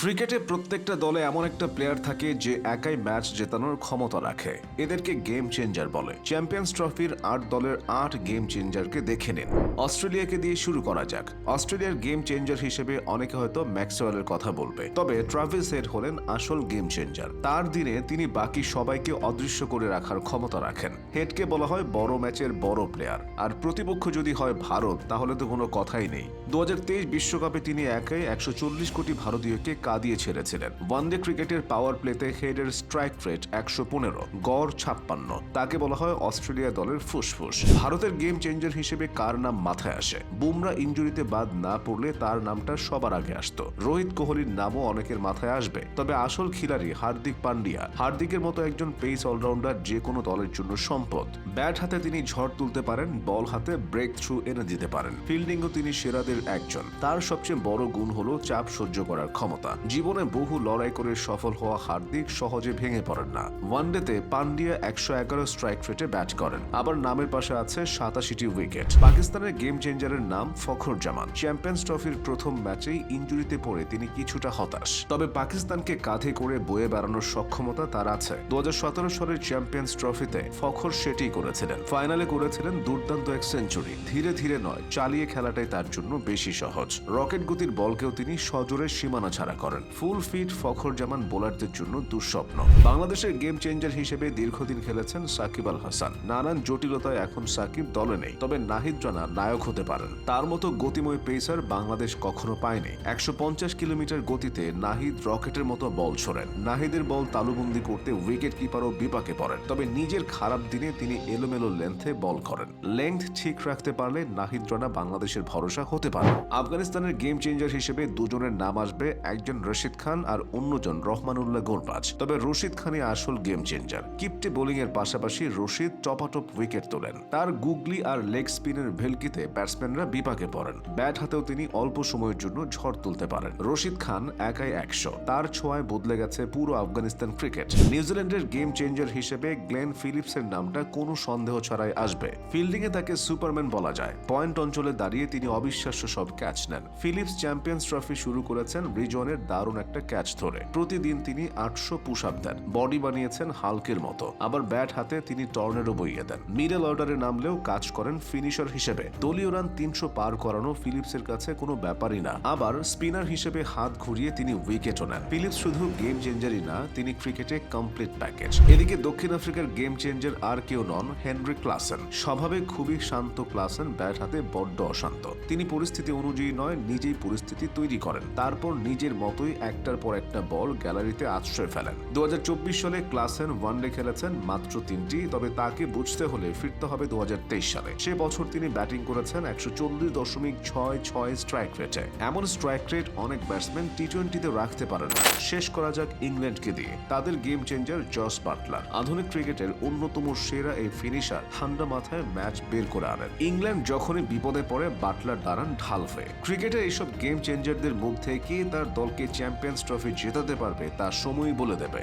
ক্রিকেটে প্রত্যেকটা দলে এমন একটা প্লেয়ার থাকে যে একাই ম্যাচ জেতানোর ক্ষমতা রাখে। এদেরকে গেম চেঞ্জার বলে। চ্যাম্পিয়ন্স ট্রফির আট দলের আট গেম চেঞ্জারকে দেখে নিন। অস্ট্রেলিয়াকে দিয়ে শুরু করা যাক। অস্ট্রেলিয়ার গেম চেঞ্জার হিসেবে অনেকে হয়তো ম্যাক্সওয়েলের কথা বলবে। তবে ট্রাভিস হেড হলেন আসল গেম চেঞ্জার তার দিনে তিনি বাকি সবাইকে অদৃশ্য করে রাখার ক্ষমতা রাখেন। হেডকে বলা হয় বড় ম্যাচের বড় প্লেয়ার। আর প্রতিপক্ষ যদি হয় ভারত, তাহলে তো কোনো কথাই নেই। দু বিশ্বকাপে তিনি একাই একশো চল্লিশ কোটি ভারতীয়কে কাঁদিয়ে ছেড়েছিলেন। ওয়ানডে ক্রিকেটের পাওয়ার প্লেতে হেডের স্ট্রাইক রেট একশো পনেরো, গড় ছাপ্পান্ন। তাকে বলা হয় অস্ট্রেলিয়া দলের ফুসফুস। ভারতের গেম চেঞ্জার হিসেবে কার নাম মাথায় আসে? বুমরা ইঞ্জুরিতে বাদ না পড়লে তার নামটা সবার আগে আসতো। রোহিত কোহলির নামও অনেকের মাথায় আসবে। তবে আসল খিলাড়ি হার্দিক পান্ডিয়া। হার্দিকের মতো একজন পেস অলরাউন্ডার যে কোনো দলের জন্য সম্পদ। ব্যাট হাতে তিনি ঝড় তুলতে পারেন, বল হাতে ব্রেক থ্রু এনে দিতে পারেন। ফিল্ডিংও তিনি সেরাদের একজন। তার সবচেয়ে বড় গুণ হলো চাপ সহ্য করার ক্ষমতা। জীবনে বহু লড়াই করে সফল হওয়া হার্দিক সহজে ভেঙে পড়েন না। ওয়ানডেতে পান্ডিয়া একশো এগারো স্ট্রাইক রেটে ব্যাট করেন। আবার নামের পাশে আছে সাতাশিটি উইকেট পাকিস্তানের গেম চেঞ্জারের নাম ফখর জামান। চ্যাম্পিয়ন্স ট্রফির প্রথম ম্যাচেই ইঞ্জুরিতে পড়ে তিনি কিছুটা হতাশ। তবে পাকিস্তানকে কাঁধে করে বয়ে বেড়ানোর সক্ষমতা তার আছে। দু হাজার সতেরো সালের চ্যাম্পিয়ন্স ট্রফিতে ফখর সেটি করেছিলেন। ফাইনালে করেছিলেন দুর্দান্ত এক সেঞ্চুরি ধীরে ধীরে নয়, চালিয়ে খেলাটাই তার জন্য বেশি সহজ। রকেট গতির বলকেও তিনি সজোরে সীমানা ছাড়া করেন। ফুল ফিট ফখর জামান বোলারদের জন্য দুঃস্বপ্ন। বাংলাদেশের গেম চেঞ্জার হিসেবে দীর্ঘদিন খেলেছেন সাকিব আল হাসান। নানান জটিলতায় এখন সাকিব দলে নেই, তবে নাহিদ রানা নায়ক হতে পারেন। তার মতো গতিময় পেসার বাংলাদেশ কখনো পায়নি। একশো পঞ্চাশ কিলোমিটার গতিতে নাহিদ রকেটের মতো বল ছোড়েন। নাহিদের বল তালুবন্দি করতে উইকেট কিপারও বিপাকে পড়েন, তবে নিজের খারাপ দিনে তিনি এলোমেলো লেন্থে বল করেন। লেংথ ঠিক রাখতে পারলে নাহিদ রানা বাংলাদেশের ভরসা হতে পারে। আফগানিস্তানের গেম চেঞ্জার হিসেবে দুজনের নাম আসবে একজন রশিদ খান আর অন্যজন রহমানুল্লাহ গোলবাজ। তবে রশিদ খানই আসল গেম চেঞ্জার কিপটে এর পাশাপাশি রশিদ টপাটপ উইকেট তোলেন। তার গুগলি আর লেগ স্পিনের ভেলকিতে ব্যাটসম্যানরা বিপাকে পড়েন। ব্যাট হাতেও তিনি অল্প সময়ের জন্য ঝড় তুলতে পারেন। রশিদ খান একাই একশো। তার ছোঁয়ায় বদলে গেছে পুরো আফগানিস্তান ক্রিকেট নিউজিল্যান্ডের গেম চেঞ্জার হিসেবে গ্লেন ফিলিপসের নামটা কোনো সন্দেহ ছাড়াই আসবে। ফিল্ডিং এ তাকে সুপারম্যান বলা যায়। পয়েন্ট অঞ্চলে দাঁড়িয়ে তিনি অবিশ্বাস্য সব ক্যাচ নেন। ফিলিপস চ্যাম্পিয়ন্স ট্রফি শুরু করেছেন রিজনের দারুণ একটা ক্যাচ ধরে। প্রতিদিন তিনি আটশো পুশ আপ দেন। বডি বানিয়েছেন হালকের মতো। আবার ব্যাট হাতে তিনি টর্নেডো বইয়ে দেন। মিডল অর্ডারে নামলেও কাজ করেন ফিনিশার হিসেবে। দলীয় রান তিনশো পার করানো ফিলিপসের কাছে কোনো ব্যাপারই না। আবার স্পিনার হিসেবে হাত ঘুরিয়ে তিনি উইকেটও নেন। ফিলিপস শুধু গেম চেঞ্জারই না, তিনি ক্রিকেটে কমপ্লিট প্যাকেজ এদিকে দক্ষিণ আফ্রিকার গেম চেঞ্জার আর কেউ নন হেনরি ক্লাসেন স্বভাবে খুবই শান্ত ক্লাসেন ব্যাট হাতে বড্ড অশান্ত। তিনি পরিস্থিতি অনুযায়ী নয়, নিজেই পরিস্থিতি তৈরি করেন। তারপর নিজের মতোই একটার পর একটা বল গ্যালারিতে আশ্রয় ফেলেন। দু সালে ক্লাসেন ওয়ানডে খেলেছেন মাত্র তিনটি, তবে তাকে বুঝতে হলে ফিরতে হবে দু সালে। সে বছর তিনি ব্যাটিং করেছেন একশো চল্লিশ দশমিক ছয় ছয় স্ট্রাইক রেটে। এমন স্ট্রাইক রেট অনেক ব্যাটসম্যান টি টোয়েন্টিতে রাখতে পারেন না। শেষ করা যাক ইংল্যান্ডকে দিয়ে। তাদের গেম চেঞ্জার জস বাটলার। আধুনিক ক্রিকেটের অন্যতম সেরা এই ফিনিশার ঠান্ডা মাথায় ম্যাচ বের করে আনেন। ইংল্যান্ড যখনই বিপদে পড়ে, বাটলার দাঁড়ান ঢাল হয়ে। ক্রিকেটের এইসব গেম চেঞ্জারদের মধ্যে কে তার দলকে চ্যাম্পিয়ন্স ট্রফি জেতাতে পারবে তা সময়ই বলে দেবে।